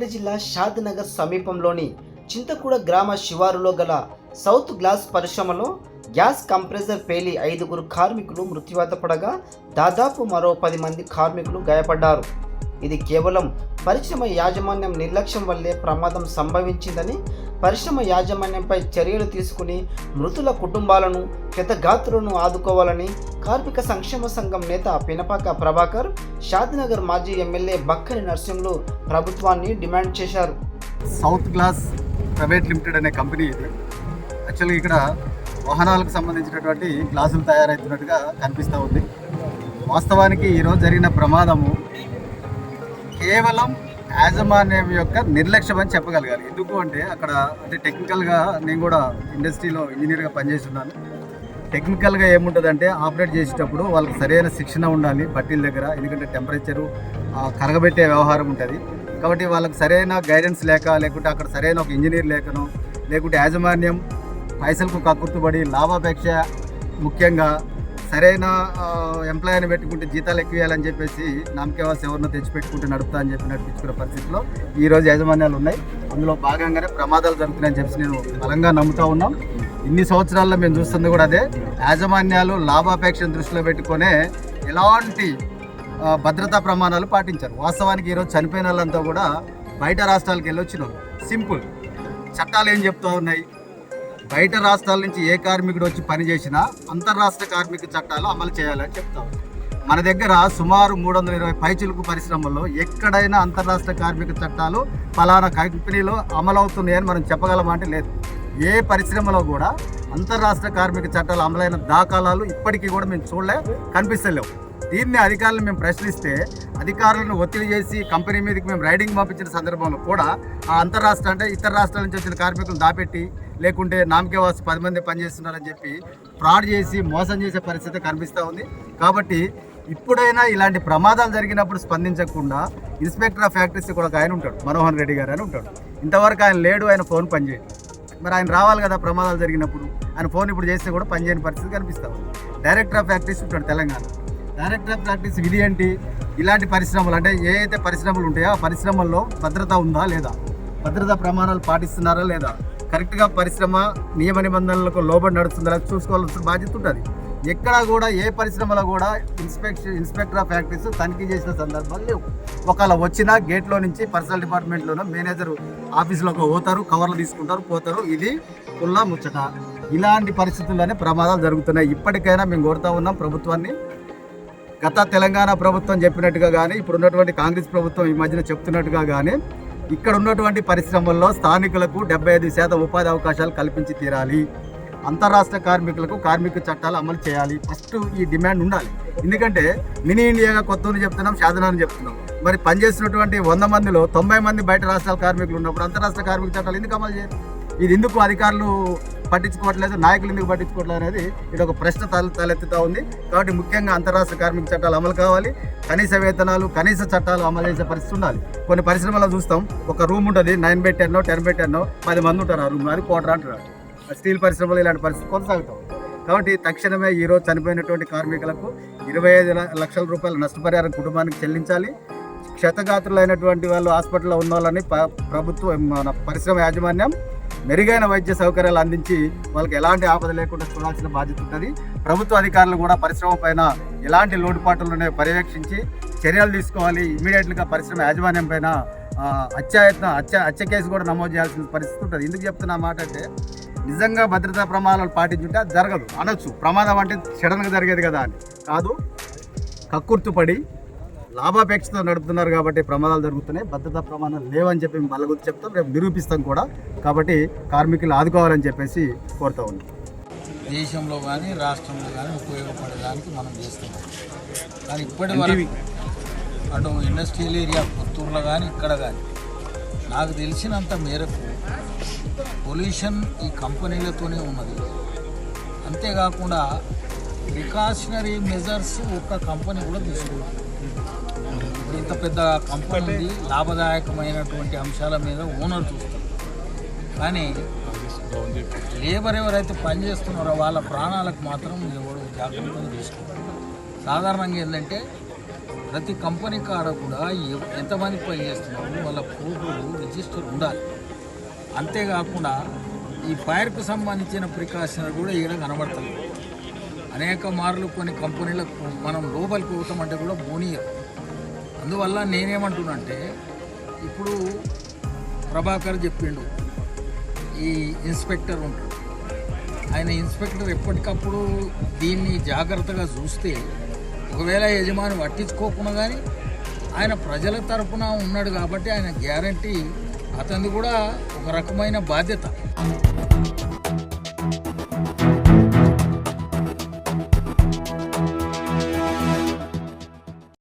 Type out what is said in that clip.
రంగారెడ్డి జిల్లా షాద్ నగర్ సమీపంలోని చింతకూడ గ్రామ శివారులో గల సౌత్ గ్లాస్ పరిశ్రమలో గ్యాస్ కంప్రెసర్ పేలి ఐదుగురు కార్మికులు మృత్యువాత పడగా దాదాపు మరో పది మంది కార్మికులు గాయపడ్డారు. ఇది కేవలం పరిశ్రమ యాజమాన్యం నిర్లక్ష్యం వల్లే ప్రమాదం సంభవించిందని పరిశ్రమ యాజమాన్యంపై చర్యలు తీసుకుని మృతుల కుటుంబాలను క్షతగాత్రులను ఆదుకోవాలని కార్మిక సంక్షేమ సంఘం నేత పినపాక ప్రభాకర్ షాద్నగర్ మాజీ ఎమ్మెల్యే బక్కని నర్సింహులు ప్రభుత్వాన్ని డిమాండ్ చేశారు. సౌత్ గ్లాస్ ప్రైవేట్ లిమిటెడ్ అనే కంపెనీ ఇది. యాక్చువల్గా ఇక్కడ వాహనాలకు సంబంధించినటువంటి గ్లాసులు తయారవుతున్నట్టుగా కనిపిస్తూ ఉంది. వాస్తవానికి ఈరోజు జరిగిన ప్రమాదము కేవలం యాజమాన్యం యొక్క నిర్లక్ష్యం అని చెప్పగలగాలి. ఎందుకు అంటే అక్కడ అంటే టెక్నికల్గా నేను కూడా ఇండస్ట్రీలో ఇంజనీర్గా పనిచేస్తున్నాను టెక్నికల్గా ఏముంటుందంటే ఆపరేట్ చేసేటప్పుడు వాళ్ళకి సరైన శిక్షణ ఉండాలి బట్టీల దగ్గర. ఎందుకంటే టెంపరేచరు కరగబెట్టే వ్యవహారం ఉంటుంది. కాబట్టి వాళ్ళకి సరైన గైడెన్స్ లేక లేకుంటే అక్కడ సరైన ఒక ఇంజనీర్ లేకను లేకుంటే యాజమాన్యం పైసలకు కక్కుర్తుబడి లాభాపేక్ష ముఖ్యంగా సరైన ఎంప్లాయీని పెట్టుకుంటే జీతాలు ఎక్కువ ఇవ్వాలని చెప్పేసి నామకేవాస్ ఎవరినో తెచ్చిపెట్టుకుంటే నడుపుతా అని చెప్పి నడిపించుకునే పరిస్థితిలో ఈరోజు యాజమాన్యాలు ఉన్నాయి. అందులో భాగంగానే ప్రమాదాలు జరుగుతున్నాయని చెప్పి నేను బలంగా నమ్ముతా ఉన్నాం. ఇన్ని సంవత్సరాల్లో మేము చూస్తుంది కూడా అదే. యాజమాన్యాలు లాభాపేక్షను దృష్టిలో పెట్టుకొనే ఎలాంటి భద్రతా ప్రమాణాలు పాటించారు. వాస్తవానికి ఈరోజు చనిపోయిన వాళ్ళంతా కూడా బయట రాష్ట్రాలకు వెళ్ళి వచ్చిన సింపుల్. చట్టాలు ఏం చెప్తూ ఉన్నాయి? బయట రాష్ట్రాల నుంచి ఏ కార్మికుడు వచ్చి పనిచేసినా అంతర్రాష్ట్ర కార్మిక చట్టాలు అమలు చేయాలని చెప్తాం మన దగ్గర సుమారు మూడు వందల ఇరవై పైచులకు పరిశ్రమల్లో ఎక్కడైనా అంతర్రాష్ట్ర కార్మిక చట్టాలు ఫలానా కంపెనీలో అమలవుతున్నాయని మనం చెప్పగలమా అంటే లేదు. ఏ పరిశ్రమలో కూడా అంతర్రాష్ట్ర కార్మిక చట్టాలు అమలైన దాఖలాలు ఇప్పటికీ కూడా మేము చూడలే కనిపిస్తలేవు. దీన్ని అధికారులను మేము ప్రశ్నిస్తే అధికారులను ఒత్తిడి చేసి కంపెనీ మీదకి మేము రైడింగ్ పంపించిన సందర్భంలో కూడా ఆ అంతర్రాష్ట్ర అంటే ఇతర రాష్ట్రాల నుంచి వచ్చిన కార్మికులను దాపెట్టి లేకుంటే నామకే వాసు పది మంది పనిచేస్తున్నారని చెప్పి ఫ్రాడ్ చేసి మోసం చేసే పరిస్థితి కనిపిస్తూ ఉంది. కాబట్టి ఇప్పుడైనా ఇలాంటి ప్రమాదాలు జరిగినప్పుడు స్పందించకుండా ఇన్స్పెక్టర్ ఆఫ్ ఫ్యాక్టరీస్ కూడా ఒక ఆయన ఉంటాడు మనోహర్ రెడ్డి గారు అని ఉంటాడు. ఇంతవరకు ఆయన లేడు ఆయన ఫోన్ పనిచేయడు మరి ఆయన రావాలి కదా ప్రమాదాలు జరిగినప్పుడు. ఆయన ఫోన్ ఇప్పుడు చేస్తే కూడా పనిచేయని పరిస్థితి కనిపిస్తూ ఉంది డైరెక్టర్ ఆఫ్ ఫ్యాక్టరీస్ ఉంటాడు తెలంగాణ. డైరెక్టర్ ఆఫ్ ప్రాక్టీస్ విధి ఏంటి? ఇలాంటి పరిశ్రమలు అంటే ఏ అయితే పరిశ్రమలు ఉంటాయో ఆ పరిశ్రమల్లో భద్రత ఉందా లేదా? భద్రతా ప్రమాణాలు పాటిస్తున్నారా లేదా? కరెక్ట్గా పరిశ్రమ నియమ నిబంధనలకు లోబడి నడుస్తుందా చూసుకోవాల్సిన బాధ్యత ఉంటుంది. ఎక్కడ కూడా ఏ పరిశ్రమలో కూడా ఇన్స్పెక్షన్ ఇన్స్పెక్టర్ ఆఫ్ ఫ్యాక్టరీస్ తనిఖీ చేసిన సందర్భాలు లేవు. ఒకవేళ వచ్చినా గేట్లో నుంచి పర్సనల్ డిపార్ట్మెంట్లోనో మేనేజర్ ఆఫీసులోకి పోతారు కవర్లు తీసుకుంటారు పోతారు. ఇది కుల్లా ముచ్చట. ఇలాంటి పరిస్థితుల్లోనే ప్రమాదాలు జరుగుతున్నాయి. ఇప్పటికైనా మేము కోరుతా ఉన్నాం ప్రభుత్వాన్ని. గత తెలంగాణ ప్రభుత్వం చెప్పినట్టుగా కానీ ఇప్పుడు ఉన్నటువంటి కాంగ్రెస్ ప్రభుత్వం ఈ మధ్యన చెప్తున్నట్టుగా కానీ ఇక్కడ ఉన్నటువంటి పరిశ్రమల్లో స్థానికులకు డెబ్బై ఐదు శాతం ఉపాధి అవకాశాలు కల్పించి తీరాలి. అంతరాష్ట్ర కార్మికులకు కార్మిక చట్టాలు అమలు చేయాలి. ఫస్ట్ ఈ డిమాండ్ ఉండాలి. ఎందుకంటే మినీ ఇండియాగా కొత్త చెప్తున్నాం సాధనాన్ని చెప్తున్నాం. మరి పనిచేసినటువంటి వంద మందిలో తొంభై మంది బయట రాష్ట్రాల కార్మికులు ఉన్నప్పుడు అంతరాష్ట్ర కార్మిక చట్టాలు ఎందుకు అమలు చేయాలి? ఇది ఎందుకు అధికారులు పట్టించుకోవట్లేదు నాయకులు ఎందుకు పట్టించుకోవట్లేదు అనేది ఇది ఒక ప్రశ్న తల తలెత్తుతూ ఉంది. కాబట్టి ముఖ్యంగా అంతరాష్ట్ర కార్మిక చట్టాలు అమలు కావాలి. కనీస వేతనాలు కనీస చట్టాలు అమలు చేసే పరిస్థితి ఉండాలి. కొన్ని పరిశ్రమల్లో చూస్తాం ఒక రూమ్ ఉంటుంది nine by ten ten by టెన్నో పది మంది ఉంటారు ఆ రూమ్ అది కోటర్ అంటారు స్టీల్ పరిశ్రమలు ఇలాంటి పరిస్థితి కొనసాగుతాం. కాబట్టి తక్షణమే ఈరోజు చనిపోయినటువంటి కార్మికులకు ఇరవై ఐదు లక్షల రూపాయల నష్టపరిహారం కుటుంబానికి చెల్లించాలి. క్షతగాత్రులైనటువంటి వాళ్ళు హాస్పిటల్లో ఉన్న వాళ్ళని ప్రభుత్వం మన పరిశ్రమ యాజమాన్యం మెరుగైన వైద్య సౌకర్యాలు అందించి వాళ్ళకి ఎలాంటి ఆపద లేకుండా చూడాల్సిన బాధ్యత ఉంటుంది. ప్రభుత్వ అధికారులు కూడా పరిశ్రమ పైన ఎలాంటి లోటుపాట్లు పర్యవేక్షించి చర్యలు తీసుకోవాలి. ఇమీడియట్గా పరిశ్రమ యాజమాన్యం పైన హత్యాయత్న హత్య హత్య కేసు కూడా నమోదు చేయాల్సిన పరిస్థితి ఉంటుంది. ఎందుకు చెప్తున్నా మాట అంటే నిజంగా భద్రతా ప్రమాణాలు పాటించుంటే అది జరగదు. అనొచ్చు. ప్రమాదం అంటే సడన్గా జరిగేది కదా అని. కాదు కక్కుర్తుపడి లాభాపేక్షతో నడుపుతున్నారు కాబట్టి ప్రమాదాలు జరుగుతున్నాయి. భద్రతా ప్రమాణాలు లేవని చెప్పి మళ్ళీ గుర్తు చెప్తాం. రేపు నిరూపిస్తాం కూడా. కాబట్టి కార్మికులు ఆదుకోవాలని చెప్పేసి కోరుతా ఉన్నాం. దేశంలో కానీ రాష్ట్రంలో కానీ ఉపయోగపడడానికి మనం చేస్తున్నాం. కానీ ఇప్పటి వరకు అటు ఇండస్ట్రియల్ ఏరియా పుత్తూరులో కానీ ఇక్కడ కానీ నాకు తెలిసినంత మేరకు పొల్యూషన్ ఈ కంపెనీలతోనే ఉన్నది. అంతేకాకుండా ప్రికాషనరీ మెజర్స్ ఒక్క కంపెనీ కూడా తీసుకుంటుంది ఇప్పుడు ఇంత పెద్ద కంపెనీ ఉంది లాభదాయకమైనటువంటి అంశాల మీద ఓనర్ చూస్తారు. కానీ లేబర్ ఎవరైతే పనిచేస్తున్నారో వాళ్ళ ప్రాణాలకు మాత్రం ఎవరు జాగ్రత్తగా తీసుకుంటారు సాధారణంగా ఏంటంటే ప్రతి కంపెనీ కాడ కూడా ఎంతమంది పని చేస్తున్నారు వాళ్ళ ఫోటోలు రిజిస్టర్ ఉండాలి. అంతేకాకుండా ఈ ఫైర్కు సంబంధించిన ప్రికాషన్ కూడా ఈడ కనబడతలేదు అనేక మార్లు కొన్ని కంపెనీలకు మనం లోపలికి పోవటం అంటే కూడా బోనియర్ అందువల్ల నేనేమంటున్నంటే ఇప్పుడు ప్రభాకర్ చెప్పిండు ఈ ఇన్స్పెక్టర్ ఉంటాడు ఆయన ఇన్స్పెక్టర్ ఎప్పటికప్పుడు దీన్ని జాగ్రత్తగా చూస్తే ఒకవేళ యజమాని పట్టించుకోకుండా కానీ ఆయన ప్రజల తరఫున ఉన్నాడు కాబట్టి ఆయన గ్యారంటీ అతనిది కూడా ఒక రకమైన బాధ్యత.